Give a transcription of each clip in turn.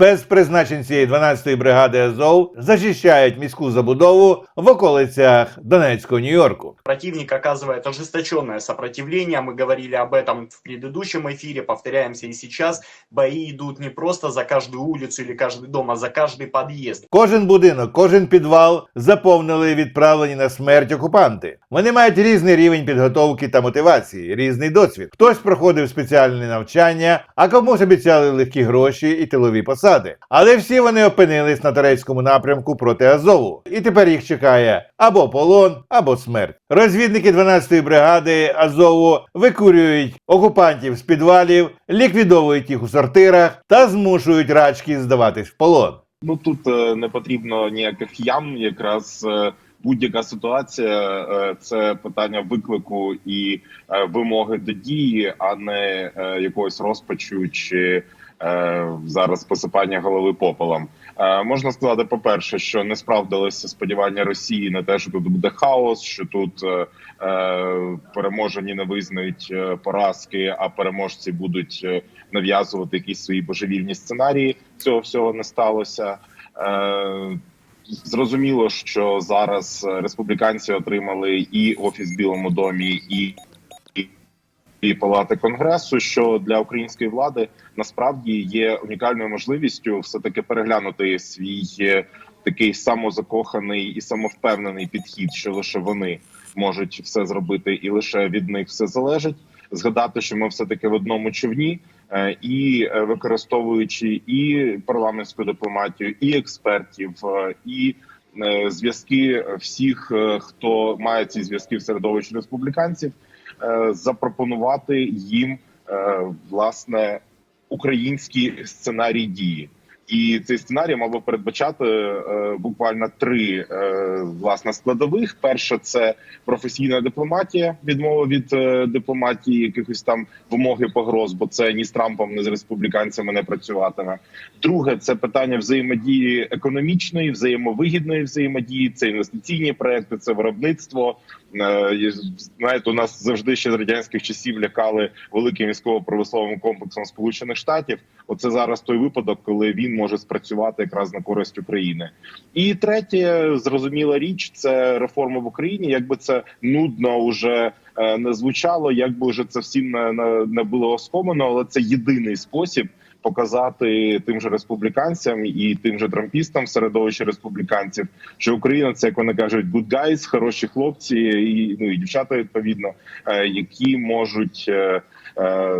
Спецпризначенці 12-ї бригади Азов захищають міську забудову в околицях Донецького Нью-Йорку. Противник оказывает ожесточенное сопротивление. Мы говорили об этом в предыдущем эфире, повторяемся и сейчас. Бои идут не просто за каждую улицу или каждый дом, а за каждый подъезд. Кожен будинок, кожен підвал заповнили і відправлені на смерть окупанти. Вони мають різний рівень підготовки та мотивації, різний досвід. Хтось проходив спеціальне навчання, а комусь обіцяли легкі гроші і тилові посади. Але всі вони опинились на турецькому напрямку проти Азову, і тепер їх чекає або полон, або смерть. Розвідники 12-ї бригади Азову викурюють окупантів з підвалів, ліквідовують їх у сортирах та змушують рачки здаватись в полон. Ну тут е, не потрібно ніяких ям. Якраз е, будь-яка ситуація е, це питання виклику і е, вимоги до дії, а не е, якогось розпачу чи зараз посипання голови попелом. Е, можна сказати, по перше, що не справдилися сподівання Росії на те, що тут буде хаос, що тут е, е, переможені не визнають е, поразки, а переможці будуть е, нав'язувати якісь свої божевільні сценарії. Цього всього не сталося. Е, Зрозуміло, що зараз е, республіканці отримали і офіс в Білому домі, і, і палати конгресу, що для української влади насправді є унікальною можливістю все таки переглянути свій е, такий самозакоханий і самовпевнений підхід, що лише вони можуть все зробити, і лише від них все залежить. Згадати, що ми все таки в одному човні, е, і е, використовуючи і парламентську дипломатію, і експертів, і зв'язки всіх, хто має ці зв'язки в середовищі республіканців, запропонувати їм е, власне український сценарій дії. І цей сценарій мав би передбачати е, буквально три е, власне складових. Перше це професійна дипломатія, відмова від е, дипломатії, якихось там вимоги погроз, бо це ні з Трампом, ні з республіканцями не працюватиме. Друге, це питання взаємодії економічної, взаємовигідної взаємодії, це інвестиційні проекти, це виробництво. Е, Знаєте, у нас завжди ще з радянських часів лякали великим військово-промисловим комплексом Сполучених Штатів. Оце зараз той випадок, коли він може спрацювати якраз на користь України. І третє, зрозуміла річ, це реформа в Україні. Якби це нудно уже е, не звучало, якби вже це всім не було оскомано, але це єдиний спосіб. Показати тим же республіканцям і тим же трампістам середовище республіканців, що Україна це як вони кажуть, good guys, хороші хлопці, і ну і дівчата відповідно, е, які можуть е, е,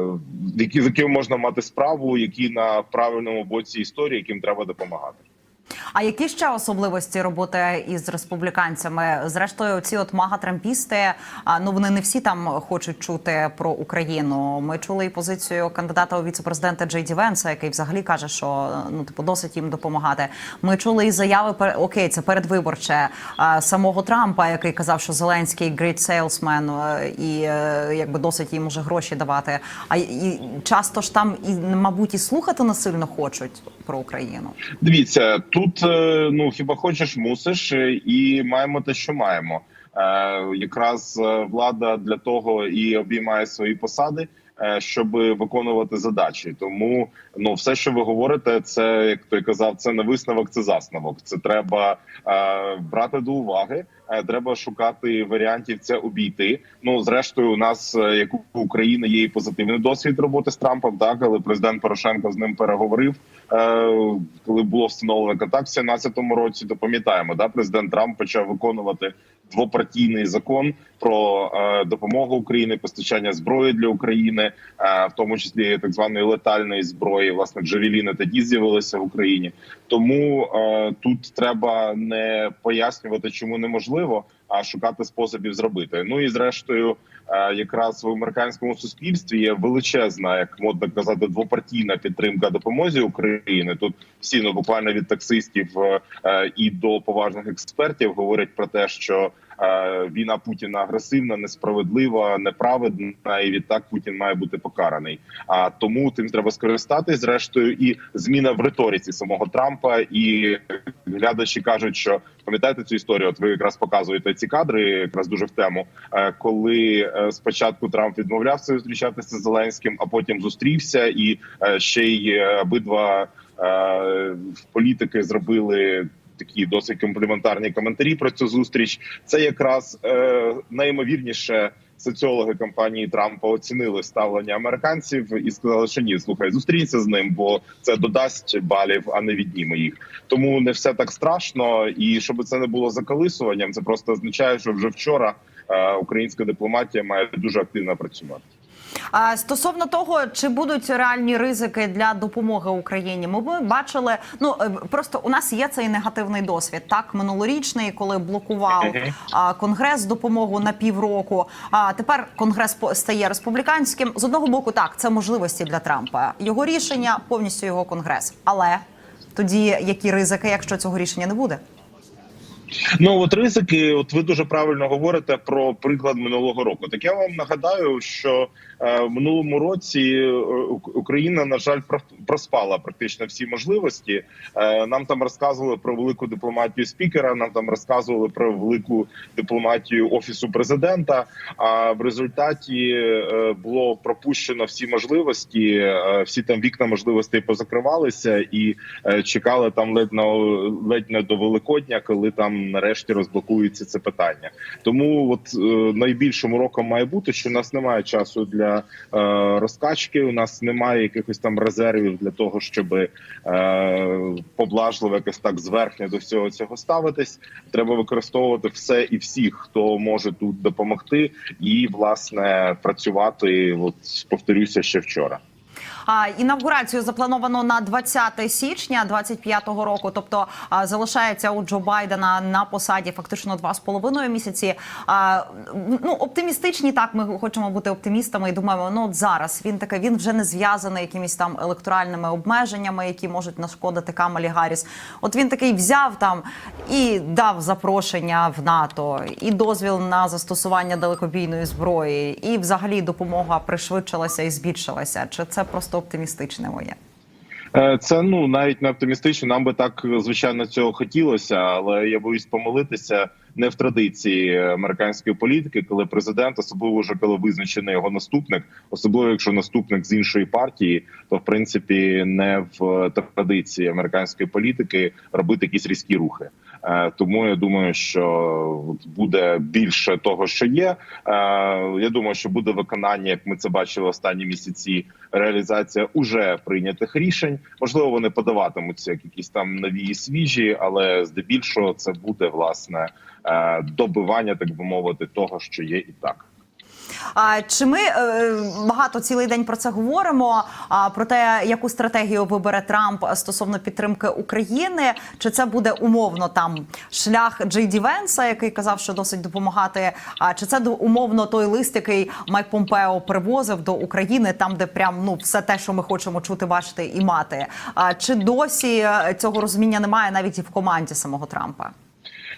які з якими можна мати справу, які на правильному боці історії, яким треба допомагати. А які ще особливості роботи із республіканцями? Зрештою, ці от мага-трампісти, а, ну вони не всі там хочуть чути про Україну. Ми чули і позицію кандидата у віцепрезидента Джей Ді Венса, який взагалі каже, що ну типу досить їм допомагати. Ми чули і заяви окей, це передвиборче самого Трампа, який казав, що Зеленський great salesman і е, якби досить їм уже гроші давати. А і часто ж там і мабуть і слухати насильно хочуть про Україну. Дивіться, тут е, ну хіба хочеш, мусиш, е, і маємо те, що маємо. Е, якраз влада для того і обіймає свої посади, щоб виконувати задачі. Тому ну все, що ви говорите, це як той казав, це не висновок, це засновок. Це треба е, брати до уваги. Е, Треба шукати варіантів це обійти. Ну зрештою, у нас е, як у України є і позитивний досвід роботи з Трампом. Так, але президент Порошенко з ним переговорив. Е, коли було встановлено контакт в 2017 році, то пам'ятаємо, да, президент Трамп почав виконувати двопартійний закон про е, допомогу Україні, постачання зброї для України, в тому числі так званої летальної зброї. Власне, джавеліни тоді з'явилися в Україні. Тому тут треба не пояснювати, чому неможливо, а шукати способів зробити. Ну і зрештою, якраз в американському суспільстві є величезна, як модно казати, двопартійна підтримка допомозі України. Тут всі ну буквально від таксистів і до поважних експертів говорять про те, що війна Путіна агресивна, несправедлива, неправедна, і відтак Путін має бути покараний. А тому тим треба скористатись. Зрештою, і зміна в риториці самого Трампа. І глядачі кажуть, що пам'ятаєте цю історію? От ви якраз показуєте ці кадри, якраз дуже в тему, е, коли е, спочатку Трамп відмовлявся зустрічатися з Зеленським, а потім зустрівся і е, ще й е, обидва. політики зробили. Такі досить компліментарні коментарі про цю зустріч. Це якраз е, найімовірніше соціологи кампанії Трампа оцінили ставлення американців і сказали, що ні, слухай, зустрінься з ним, бо це додасть балів, а не відніме їх. Тому не все так страшно. І щоб це не було заколисуванням, це просто означає, що вже вчора е, українська дипломатія має дуже активно працювати. А стосовно того, чи будуть реальні ризики для допомоги Україні, ми бачили. Ну е, просто у нас є цей негативний досвід, так минулорічний, коли блокував а, конгрес допомогу на півроку. А тепер конгрес стає республіканським. З одного боку, так це можливості для Трампа. Його рішення повністю його конгрес. Але тоді які ризики, якщо цього рішення не буде? Ну от ризики, от ви дуже правильно говорите про приклад минулого року. Так я вам нагадаю, що е, в минулому році е, Україна, на жаль, про- проспала практично всі можливості. Е, нам там розказували про велику дипломатію спікера. Нам там розказували про велику дипломатію офісу президента. А в результаті було пропущено всі можливості, всі там вікна можливостей позакривалися і чекали там ледь на ледь не до Великодня, коли там нарешті розблокується це питання. Тому от е, найбільшим уроком має бути, що у нас немає часу для е, розкачки. У нас немає якихось там резервів для того, щоб е, поблажливо якось так зверхня до всього цього ставитись. Треба використовувати все і всіх, хто може тут допомогти, і власне працювати. От повторюся ще вчора. Інавгурацію заплановано на 20 січня 25-го року. Тобто залишається у Джо Байдена на посаді фактично два з половиною місяці. Ну оптимістичні, так ми хочемо бути оптимістами і думаємо, ну от зараз він таке, він вже не зв'язаний якимись там електоральними обмеженнями, які можуть нашкодити Камалі Гарріс. От він такий взяв там і дав запрошення в НАТО, і дозвіл на застосування далекобійної зброї, і взагалі допомога пришвидшилася і збільшилася. Чи це просто оптимістичне моє? Е, Це ну навіть не оптимістично. Нам би так звичайно цього хотілося, але я боюсь помилитися не в традиції американської політики, коли президент, особливо вже коли визначений його наступник, особливо якщо наступник з іншої партії, то в принципі не в традиції американської політики робити якісь різкі рухи. Е, Тому я думаю, що буде більше того, що є. Е, Я думаю, що буде виконання, як ми це бачили останні місяці. Реалізація уже прийнятих рішень. Можливо, вони подаватимуться як якісь там нові і свіжі, але здебільшого це буде власне е, добивання, так би мовити, того, що є і так. А чи ми е, багато цілий день про це говоримо? А про те, яку стратегію вибере Трамп стосовно підтримки України? Чи це буде умовно там шлях Джей Ді Венса, який казав, що досить допомагати? А чи це умовно той лист, який Майк Помпео привозив до України, там де прям ну все те, що ми хочемо чути, бачити і мати? А чи досі е, цього розуміння немає навіть і в команді самого Трампа?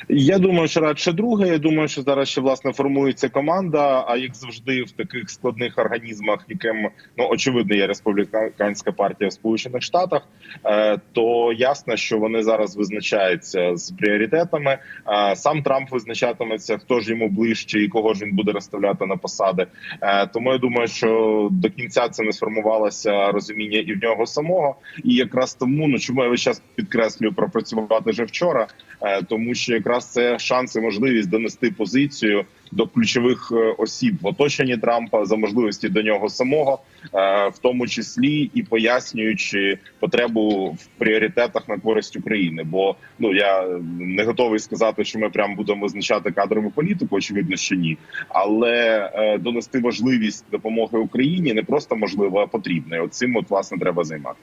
Я думаю, що радше друге. Я думаю, що зараз ще власне формується команда. А як завжди, в таких складних організмах, яким ну очевидно є республіканська партія в Сполучених Штатах, е, то ясно, що вони зараз визначаються з пріоритетами. Е, Сам Трамп визначатиметься, хто ж йому ближче і кого ж він буде розставляти на посади. Е, Тому я думаю, що до кінця це не сформувалося розуміння і в нього самого. І якраз тому, ну чому я весь час підкреслюю пропрацювати вже вчора, тому що якраз це шанс і можливість донести позицію до ключових е, осіб в оточенні Трампа за можливості до нього самого, е, в тому числі і пояснюючи потребу в пріоритетах на користь України. Бо ну я не готовий сказати, що ми прям будемо визначати кадрову політику. Очевидно, що ні, але е, донести важливість допомоги Україні не просто можливо, а потрібно. І от цим от власне треба займатися.